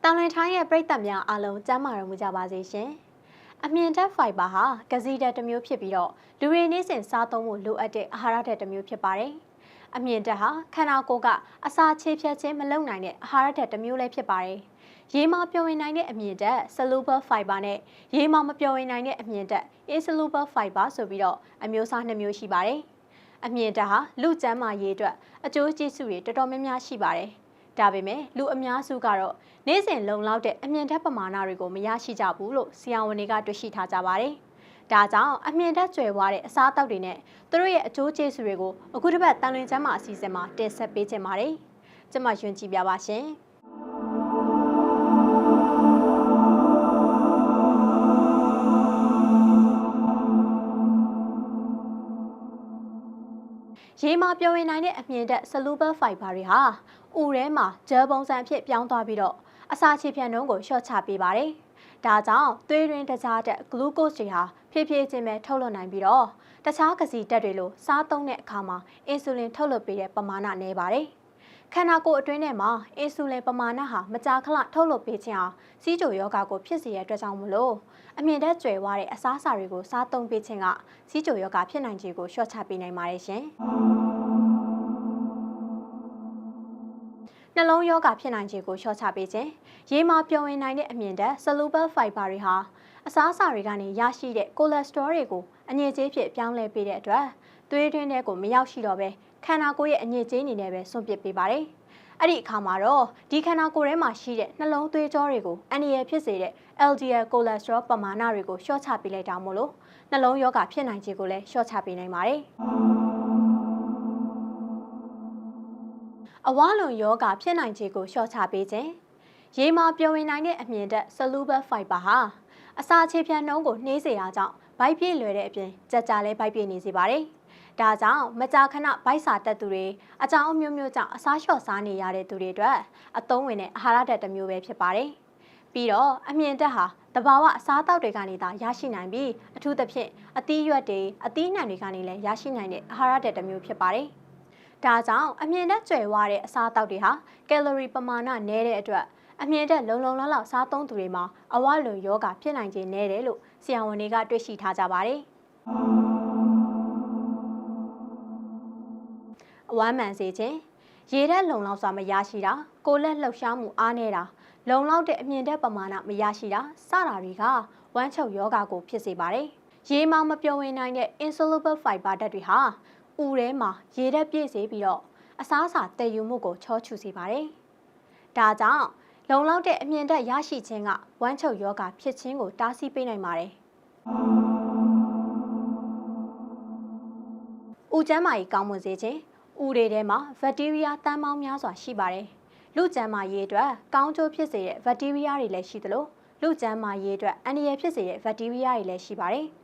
။တောင်လန်ထိုင်းရဲ့ပြည်သက်များအားလုံးကျန်းမာရမှုကြပါစေရှင်။အမြင့်တက်ဖိုင်ဘာဟာဂဇီတက်တစ်မျိုးဖြစ်ပြီးတော့လူတွေနေ့စဉ်စားသုံးဖို့လိုအပ်တဲ့အာဟာရဓာတ်တစ်မျိုးဖြစ်ပါတယ်။အမြင့်တက်ဟာခန္ဓာကိုယ်ကအစာချေဖြတ်ခြင်းမလုပ်နိုင်တဲ့အာဟာရဓာတ်တစ်မျိုးလည်းဖြစ်ပါတယ်။ရေမပျော်ဝင်နိုင်တဲ့အမြင့်တက် soluble fiber နဲ့ရေမမပျော်ဝင်နိုင်တဲ့အမြင့်တက် insoluble fiber ဆိုပြီးတော့အမျိုးအစားနှစ်မျိုးရှိပါတယ်။အမြင့်တက်ဟာလူကျန်းမာရေးအတွက်အကျိုးကျေးဇူးတွေတော်တော်များများရှိပါတယ်။ ဒါပေမဲ့လူအများစုကတော့နေ့စဉ်လုံလောက်တဲ့အမြင့်တက်ပမာဏတွေကိုမရရှိကြဘူးလို့ဆရာဝန်တွေကတွေ့ရှိထားကြပါတယ်။ဒါကြောင့်အမြင့်တက်ကျွယ်ဝတဲ့အစားအသောက်တွေနဲ့သူတို့ရဲ့အကျိုးကျေးဇူးတွေကိုအခုတစ်ပတ်တန်လွင်ကျမ်းမာအစီအစဉ်မှာတင်ဆက်ပေးခြင်းပါတယ်။ကျွန်မယွန်ကြည့်ပြပါရှင်။ရေမာပြောဝင်နိုင်တဲ့အမြင်တက် soluble fiber တွေဟာ ဥထဲမှာဂျယ်ပုံစံအဖြစ်ပြောင်းသွားပြီးတော့အစာချေဖြန့်နှုန်းကိုလျှော့ချပေးပါတယ်။ဒါကြောင့်သွေးရင်းတကြားတက် glucose တွေဟာဖြည်းဖြည်းချင်းပဲထုတ်လွှတ်နိုင်ပြီးတော့တခြားကစီတက်တွေလိုစားသုံးတဲ့အခါမှာအင်ဆူလင်ထုတ်လွှတ်ပေးတဲ့ပမာဏနည်းပါတယ်။ခန္ဓာကိုယ်အတွင်းထဲမှာအင်ဆူလင်ပမာဏဟာမကြာခဏထုတ်လွှတ်ပေးခြင်းဟာစီးကြိုယောဂါကိုဖြစ်စေတဲ့အတွက်ကြောင့်မလို့အမြင်တက်ကျွယ်ဝတဲ့အစားအစာတွေကိုစားသုံးပေးခြင်းကစီးကြိုယောဂါဖြစ်နိုင်ခြေကိုလျှော့ချပေးနိုင်ပါတယ်ရှင်။ နှလုံးယောဂဖြစ်နိုင်ခြေကိုလျှော့ချပေးခြင်းရေမာပျော်ဝင်နိုင်တဲ့အမြင်တက် soluble fiber တွေဟာအစားအစာတွေကနေရရှိတဲ့ cholesterol တွေကိုအညစ်အကြေးဖြစ်ပြောင်းလဲပေးတဲ့အတွက်သွေးတွင်းထဲကိုမရောက်ရှိတော့ဘဲခန္ဓာကိုယ်ရဲ့အညစ်အကြေးအနေနဲ့ပဲဆွန့်ပစ်ပေးပါတယ်။အဲ့ဒီအခါမှာတော့ဒီခန္ဓာကိုယ်ထဲမှာရှိတဲ့နှလုံးသွေးကြောတွေကိုအန္တရာယ်ဖြစ်စေတဲ့ LDL cholesterol ပမာဏတွေကိုလျှော့ချပေးလိုက်တာမို့လို့နှလုံးယောဂဖြစ်နိုင်ခြေကိုလည်းလျှော့ချပေးနိုင်ပါတယ်။ အဝါလွန်ယောဂဖြစ်နိုင်ခြေကိုလျှော့ချပေးခြင်းရေမာပျော်ဝင်နိုင်တဲ့အမြင်တက် soluble fiber ဟာအစာချေဖြန့်နှုန်းကိုနှေးစေတာကြောင့်ဗိုက်ပြည့်လွယ်တဲ့အပြင်ကြက်ကြလဲဗိုက်ပြည့်နေစေပါတယ်။ဒါကြောင့်မကြာခဏဗိုက်စာတက်သူတွေအကြောင်းအမျိုးမျိုးကြောင့်အစာလျှော့စားနေရတဲ့သူတွေအတွက်အသုံးဝင်တဲ့အာဟာရဓာတ်တစ်မျိုးပဲဖြစ်ပါတယ်။ပြီးတော့အမြင်တက်ဟာတဘာဝအစားအသောက်တွေကနေသာရရှိနိုင်ပြီးအထူးသဖြင့်အသီးရွက်တွေအသီးနှံတွေကနေလည်းရရှိနိုင်တဲ့အာဟာရဓာတ်တစ်မျိုးဖြစ်ပါတယ်။ ဒါကြောင့်အမြင်တက်ကျွယ်ဝတဲ့အစားအသောက်တွေဟာကယ်လိုရီပမာဏနည်းတဲ့အတွက်အမြင်တက်လုံလုံလောက်လောက်စားသုံးသူတွေမှာအဝလွန်ယောဂဖြစ်နိုင်ခြင်းနည်းတယ်လို့ဆရာဝန်တွေကတွေ့ရှိထားကြပါတယ်။အဝမ်းမှန်စေခြင်းရေဓာတ်လုံလောက်စွာမရရှိတာကိုလက်လှုပ်ရှားမှုအားနည်းတာလုံလောက်တဲ့အမြင်တက်ပမာဏမရရှိတာစတာတွေကဝမ်းချုပ်ယောဂကိုဖြစ်စေပါတယ်။ရေမောင်မပြောဝင်နိုင်တဲ့ insoluble fiber ဓာတ်တွေဟာ ဥထဲမှာရေဓာတ်ပြည့်စေပြီးတော့အစားအစာတည်ယူမှုကိုချောချူစေပါတယ်။ဒါကြောင့်လုံလောက်တဲ့အမြင်တက်ရရှိခြင်းကဝမ်းချုပ်ယောဂဖြစ်ခြင်းကိုတားဆီးပေးနိုင်ပါတယ်။ဥကျမ်းမာရေးကောင်းမွန်စေခြင်းဥတွေထဲမှာဘက်တီးရီးယားတန်းပေါင်းများစွာရှိပါတယ်။လူကျန်းမာရေးအတွက်ကောင်းကျိုးဖြစ်စေတဲ့ဘက်တီးရီးယားတွေလည်းရှိသလိုလူကျန်းမာရေးအတွက်အန္တရာယ်ဖြစ်စေတဲ့ဘက်တီးရီးယားတွေလည်းရှိပါတယ်။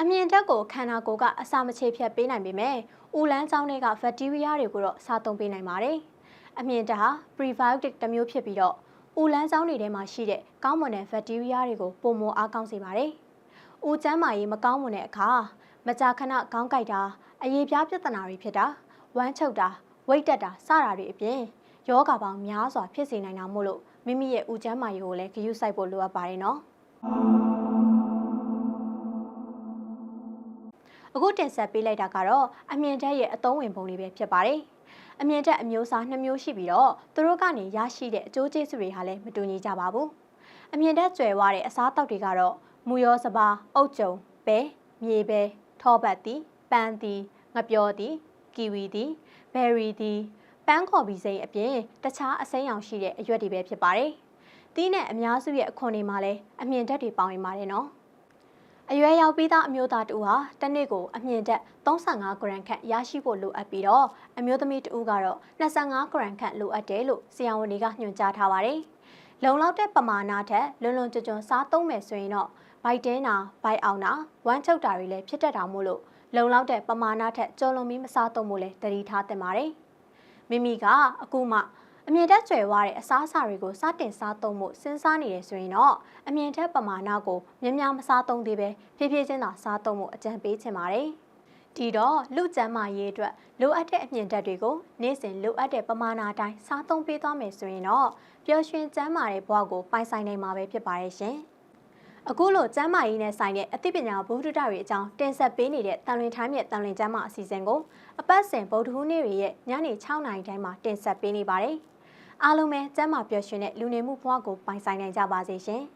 အမြင်တက်ကိုခန္ဓာကိုယ်ကအစာမချေဖြတ်ပေးနိုင်ပေမဲ့ဥလန်းကြောင်းတွေကဘက်တီးရီးယားတွေကိုတော့စားသုံးပေးနိုင်ပါတယ်။အမြင်တက်ဟာ prebiotic တစ်မျိုးဖြစ်ပြီးတော့ဥလန်းကြောင်းတွေထဲမှာရှိတဲ့ကောင်းမွန်တဲ့ဘက်တီးရီးယားတွေကိုပုံမအားကောင်းစေပါတယ်။ဥကျန်းမာရေးမကောင်းမွန်တဲ့အခါမကြာခဏခေါင်းကိုက်တာအရေးပြားပြဿနာတွေဖြစ်တာဝမ်းချုပ်တာဝိတ်တက်တာစတာတွေအပြင်ယောဂပေါင်းများစွာဖြစ်စေနိုင်တာမို့လို့မိမိရဲ့ဥကျန်းမာရေးကိုလည်းဂရုစိုက်ဖို့လိုအပ်ပါတယ်နော် အခုတင်ဆက်ပေးလိုက်တာကတော့အမြင်တက်ရဲ့အသုံးဝင်ပုံလေးပဲဖြစ်ပါတယ်အမြင်တက်အမျိုးအစားနှစ်မျိုးရှိပြီးတော့သူတို့ကနေရရှိတဲ့အကျိုးကျေးဇူးတွေဟာလည်းမတူညီကြပါဘူးအမြင်တက်ကျွယ်ဝတဲ့အစားအသောက်တွေကတော့မူရောစပါအုတ်ကြုံပဲမြေပဲထောပတ်တီပန်းတီငပြောတီကီဝီတီဘယ်ရီတီပန်းခေါ်ပြီးစိမ်းအပြင်တခြားအစိမ်းရောင်ရှိတဲ့အရွက်တွေပဲဖြစ်ပါတယ်။သီးနဲ့အများစုရဲ့အခွန်တွေမှာလည်းအမြင့်တက်တွေပေါင်းရင်ပါတယ်နော်။ အရွယ်ရောက်ပြီးသားအမျိုးသားတူဟာတစ်နေ့ကိုအမြင့်တက်35ဂရမ်ခန့်ရရှိဖို့လိုအပ်ပြီးတော့အမျိုးသမီးတူကတော့25ဂရမ်ခန့်လိုအပ်တယ်လို့ဆရာဝန်တွေကညွှန်ကြားထားပါတယ်။လုံလောက်တဲ့ပမာဏထက်လွန်လွန်ကျွံကျွံစားသုံးမယ်ဆိုရင်တော့ဘိုက်တင်းတာဘိုက်အောင်တာဝမ်းချုပ်တာတွေလည်းဖြစ်တတ်တာမို့လို့လုံလောက်တဲ့ပမာဏထက်ကျော်လွန်ပြီးမစားသုံးဖို့လည်းတတိထားသင့်ပါတယ်။မိမိကအခုမှ အမြင့်တက်ကျွယ်ဝတဲ့အစားအစာတွေကိုစတင်စားသုံးဖို့စဉ်းစားနေရဆိုရင်တော့အမြင့်တက်ပမာဏကိုမြများမစားသုံးသေးပဲဖြည်းဖြည်းချင်းသာစားသုံးဖို့အကြံပေးချင်ပါတယ်။ဒီတော့လူကျန်းမာရေးအတွက်လိုအပ်တဲ့အမြင့်တက်တွေကိုနေ့စဉ်လိုအပ်တဲ့ပမာဏအတိုင်းစားသုံးပေးသွားမယ်ဆိုရင်တော့ပျော်ရွှင်ကျန်းမာတဲ့ဘဝကိုပိုင်ဆိုင်နိုင်မှာပဲဖြစ်ပါရဲ့ရှင်။အခုလိုကျန်းမာရေးနဲ့ဆိုင်တဲ့အသိပညာဘုဒ္ဓတာတွေအကြောင်းတင်ဆက်ပေးနေတဲ့တန်လွင်ထိုင်းမြက်တန်လွင်ကျမ်းမာအစီအစဉ်ကိုအပတ်စဉ်ဗုဒ္ဓဟူးနေ့တွေရဲ့ညနေ6နာရီတိုင်းမှာတင်ဆက်ပေးနေပါတယ်။ အားလုံးပဲကျန်းမာပျော်ရွှင်တဲ့လူနေမှုဘဝကိုပိုင်ဆိုင်နိုင်ကြပါစေရှင်။